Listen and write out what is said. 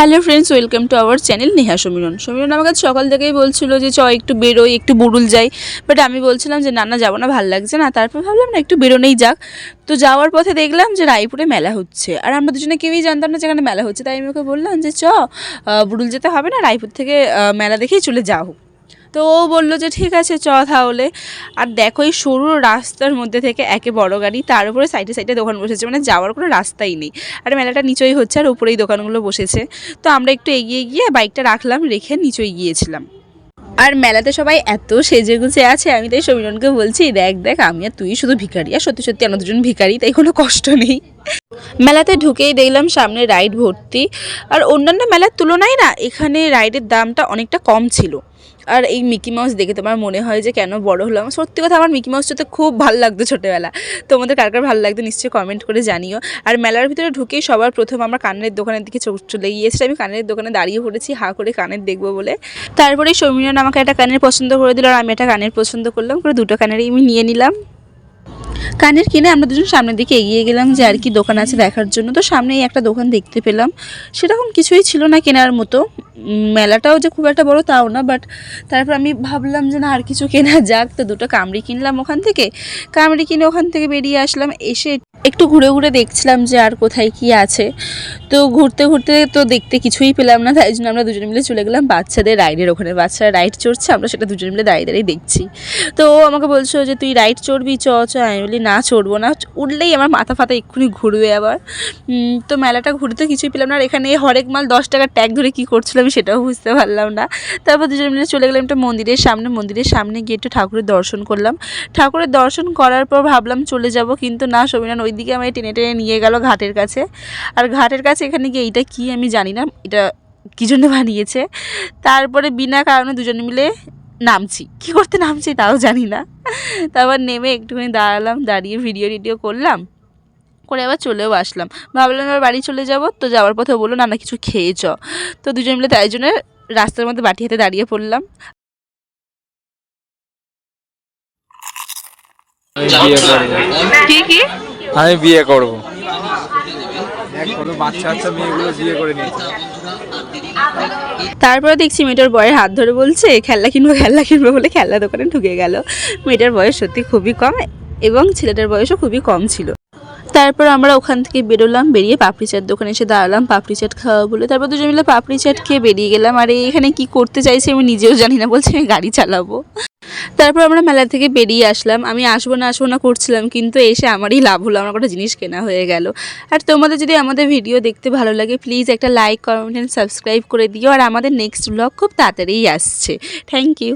Hello friends, welcome to our channel Neha Samiran. Samiran কাছে সকাল থেকেই বলছিল যে চ একটু বেরোই, একটু বুড়ুল যাই। বাট আমি বলছিলাম যে, না না, যাব না, ভালো লাগছে না। তারপর ভাবলাম, না, একটু বেরোনেই যাক। তো যাওয়ার পথে দেখলাম যে, রায়পুরে মেলা হচ্ছে। আর আমরা দুজনে কেউই জানতাম না যেখানে মেলা হচ্ছে। তাই আমি ওকে বললাম যে, চ বুড়ুল যেতে হবে না, রায়পুর থেকে মেলা দেখেই চলে যাও। তো ও বলল যে, ঠিক আছে, চ তাহলে। আর দেখো, এই সরু রাস্তার মধ্যে থেকে একে বড় গাড়ি, তার উপরে সাইডে সাইডে দোকান বসেছে। মানে যাওয়ার কোনো রাস্তাই নেই। আর মেলাটা নিচেই হচ্ছে, আর উপরেই দোকানগুলো বসেছে। তো আমরা একটু এগিয়ে গিয়ে বাইকটা রাখলাম, রেখে নিচেই গিয়েছিলাম। আর মেলাতে সবাই এত সেজে গুছে আছে, আমি তাই সমীরনকে বলছি, দেখ দেখ, আমি আর তুই শুধু ভিখারি, আর সত্যি সত্যি আমরা দুজন ভিখারি, তাই কোনো কষ্ট নেই। মেলাতে ঢুকেই দেখলাম সামনে রাইড ভর্তি, আর অন্যান্য মেলার তুলনায় না, এখানে রাইডের দামটা অনেকটা কম ছিল। আর এই মিকি মাউস দেখে তোমার মনে হয় যে কেন বড় হলো আমার সত্যি কথা আমার মিকি মাউসটা তো খুব ভালো লাগতো ছোটোবেলা। তোমাদের কার কার ভালো লাগতো নিশ্চয়ই কমেন্ট করে জানিও। আর মেলার ভিতরে ঢুকেই সবার প্রথম আমার কানের দোকানের দিকে চোখ চলে গিয়েছিলাম। আমি কানের দোকানে দাঁড়িয়ে পড়েছি, হা করে কানের দেখব বলে। তারপরে সৌমিরন আমাকে একটা কানের পছন্দ করে দিল আর আমি একটা কানের পছন্দ করলাম। করে দুটো কানেরই আমি নিয়ে নিলাম। কানের কিনে আমরা দুজন সামনের দিকে এগিয়ে গেলাম যে আর কি দোকান আছে দেখার জন্য। তো সামনেই একটা দোকান দেখতে পেলাম। সেরকম কিছুই ছিল না কেনার মতো। মেলাটাও যে খুব একটা বড় তাও না বাট তারপর আমি ভাবলাম যে না, আর কিছু কেনা যাক। তো দুটো কামড়ি কিনলাম ওখান থেকে। কামড়ি কিনে ওখান থেকে বেরিয়ে আসলাম। এসে একটু ঘুরে ঘুরে দেখছিলাম যে আর কোথায় কি আছে। তো ঘুরতে ঘুরতে তো দেখতে কিছুই পেলাম না, তাই জন্য আমরা দুজনে মিলে চলে গেলাম বাচ্চাদের রাইডের ওখানে। বাচ্চারা রাইড চড়ছে, আমরা সেটা দুজনে মিলে দাঁড়িয়ে দাঁড়িয়ে দেখছি। তো ও আমাকে বলছো যে, তুই রাইড চড়বি? চ চ। আমি বলি, না, চড়বো না। উঠলেই আমার মাথা ফাতা এক্ষুনি ঘুরবে আবার। তো মেলাটা ঘুরতে কিছুই পেলাম না, আর এখানে হরেক মাল দশ টাকার ট্যাগ ধরে কী করছিল আমি সেটাও বুঝতে পারলাম না। তারপর দুজন মিলে চলে গেলাম একটা মন্দিরের সামনে। মন্দিরের সামনে গিয়ে একটু ঠাকুরের দর্শন করলাম। ঠাকুরের দর্শন করার পর ভাবলাম চলে যাব, কিন্তু না সমীরণ ওইদিকে আমায় টেনে টেনে নিয়ে গেল ঘাটের কাছে। আর ঘাটের কাছে এখানে গিয়ে এইটা কি আমি জানি না এটা কী জন্য বানিয়েছে? তারপরে বিনা কারণে দুজনে মিলে নামছি। কী করতে নামছি তাও জানি না। তারপর নেমে একটুখানি দাঁড়ালাম দাঁড়িয়ে ভিডিও টিডিও করলাম। করে আবার চলেও আসলাম। ভাবলাম এবার বাড়ি চলে যাব তো যাওয়ার পথে বলল না না কিছু খেয়ে চ। তো দুজন মিলে তাই জন্য রাস্তার মধ্যে বাটি হাতে দাঁড়িয়ে পড়লাম। কি কি? আমি বিয়ে করব। তারপরে দেখছি মেয়েটার বয়ের হাত ধরে বলছে, খেলনা কিনবো খেলনা কিনবো বলে খেলনা দোকানে ঢুকে গেল। মেয়েটার বয়স সত্যি খুবই কম এবং ছেলেটার বয়সও খুবই কম ছিল। তারপর আমরা ওখান থেকে বেরোলাম, বেরিয়ে পাপড়ি চাট দোকানে এসে দাঁড়ালাম, পাপড়ি চাট খাওয়া বলে। তারপর দুজন মিলে পাপড়ি চাট খেয়ে বেরিয়ে গেলাম। আর, এখানে কি করতে চাইছি আমি নিজেও জানি না, বলছি আমি গাড়ি চালাবো। তারপর আমরা মেলা থেকে বেরিয়ে আসলাম। আমি আসব না আসব না করছিলাম, কিন্তু এসে আমারই লাভ হলো, আমার একটা জিনিস কেনা হয়ে গেল। আর তোমাদের যদি আমাদের ভিডিও দেখতে ভালো লাগে প্লিজ একটা লাইক কমেন্ট অ্যান্ড সাবস্ক্রাইব করে দিও। আর আমাদের নেক্সট ব্লগ খুব তাড়াতাড়িই আসছে। Thank you